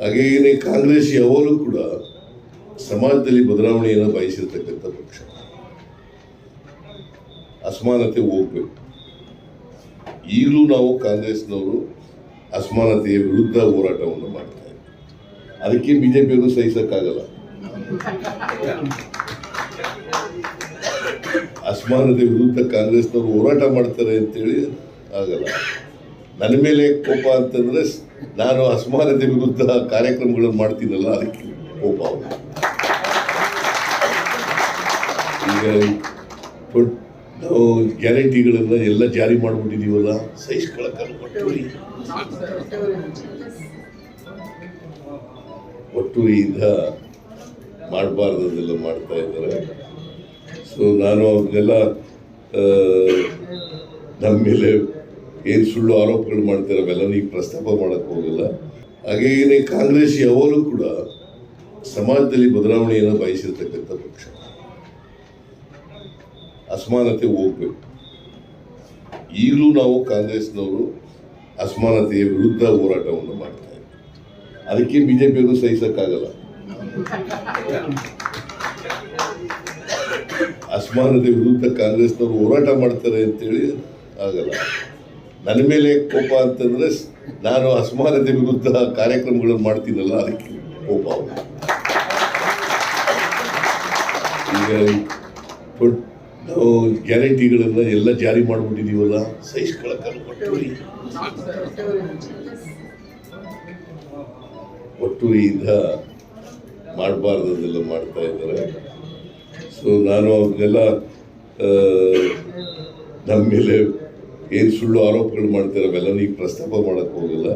ಹಾಗೆಯೇ ಕಾಂಗ್ರೆಸ್ ಯಾವಾಗಲೂ ಕೂಡ ಸಮಾಜದಲ್ಲಿ ಬದಲಾವಣೆಯನ್ನು ಬಯಸಿರ್ತಕ್ಕಂಥ ಪಕ್ಷ. ಅಸಮಾನತೆ ಹೋಗ್ಬೇಕು. ಈಗಲೂ ನಾವು ಕಾಂಗ್ರೆಸ್ನವರು ಅಸಮಾನತೆಯ ವಿರುದ್ಧ ಹೋರಾಟವನ್ನು ಮಾಡ್ತಾ ಇದ್ದೀವಿ. ಅದಕ್ಕೆ ಬಿಜೆಪಿಯವರು ಸಹಿಸೋಕ್ಕಾಗಲ್ಲ. ಅಸಮಾನತೆ ವಿರುದ್ಧ ಕಾಂಗ್ರೆಸ್ನವರು ಹೋರಾಟ ಮಾಡ್ತಾರೆ ಅಂತೇಳಿ ಆಗಲ್ಲ. ನನ್ನ ಮೇಲೆ ಕೋಪ ಅಂತಂದ್ರೆ ನಾನು ಅಸಮಾನತೆ ವಿರುದ್ಧ ಕಾರ್ಯಕ್ರಮಗಳನ್ನು ಮಾಡ್ತೀನಲ್ಲ, ಅದಕ್ಕೆ ಕೋಪ. ಈಗ ನಾವು ಗ್ಯಾರಂಟಿಗಳನ್ನ ಎಲ್ಲ ಜಾರಿ ಮಾಡ್ಬಿಟ್ಟಿದೀವಲ್ಲ ಸಹಿಸ್ಕೊಳಕ್ಕಲ್ಲ ಒಟ್ಟು ಒಟ್ಟುರಿಯಿಂದ ಮಾಡಬಾರ್ದನ್ನೆಲ್ಲ ಮಾಡ್ತಾ ಇದ್ದಾರೆ ಸೊ ನಾನು ಅವ್ರನ್ನೆಲ್ಲ ನಮ್ಮ ಮೇಲೆ ಏನು ಸುಳ್ಳು ಆರೋಪಗಳು ಮಾಡ್ತಾರೆ ಅವೆಲ್ಲ ನೀವು ಪ್ರಸ್ತಾಪ ಮಾಡಕ್ಕೆ ಹೋಗಲ್ಲ. ಹಾಗೆಯೇ ಕಾಂಗ್ರೆಸ್ ಯಾವಾಗಲೂ ಕೂಡ ಸಮಾಜದಲ್ಲಿ ಬದಲಾವಣೆಯನ್ನು ಬಯಸಿರ್ತಕ್ಕಂಥ ಪಕ್ಷ. ಅಸಮಾನತೆ ಹೋಗ್ಬೇಕು. ಈಗಲೂ ನಾವು ಕಾಂಗ್ರೆಸ್ನವರು ಅಸಮಾನತೆಯ ವಿರುದ್ಧ ಹೋರಾಟವನ್ನು ಮಾಡ್ತಾ ಇದ್ದೀವಿ. ಅದಕ್ಕೆ ಬಿಜೆಪಿಯವರು ಸಹಿಸೋಕ್ಕಾಗಲ್ಲ. ಅಸಮಾನತೆ ವಿರುದ್ಧ ಕಾಂಗ್ರೆಸ್ನವರು ಹೋರಾಟ ಮಾಡ್ತಾರೆ ಅಂತೇಳಿ ಆಗಲ್ಲ. ನನ್ನ ಮೇಲೆ ಕೋಪ ಅಂತಂದ್ರೆ ನಾನು ಅಸಮಾನತೆ ವಿರುದ್ಧ ಕಾರ್ಯಕ್ರಮಗಳನ್ನು ಮಾಡ್ತೀನಲ್ಲ ಅದಕ್ಕೆ ಕೋಪ. ಈಗ ನಾವು ಗ್ಯಾರಂಟಿಗಳನ್ನ ಎಲ್ಲ ಜಾರಿ ಮಾಡ್ಬಿಟ್ಟಿದೀವಲ್ಲ ಸಹಿಸ್ಕೊಳಕ್ಕಲ್ಲ ಒಟ್ಟು ಒಟ್ಟುರಿಯಿಂದ ಮಾಡಬಾರ್ದನ್ನೆಲ್ಲ ಮಾಡ್ತಾ ಇದ್ದಾರೆ ಸೊ ನಾನು ಅವ್ರನ್ನೆಲ್ಲ ನಮ್ಮ ಮೇಲೆ ಏನು ಸುಳ್ಳು ಆರೋಪಗಳು ಮಾಡ್ತಾರೆ ಅವೆಲ್ಲ ಈಗ ಪ್ರಸ್ತಾಪ ಮಾಡಕ್ಕೆ ಹೋಗಲ್ಲ.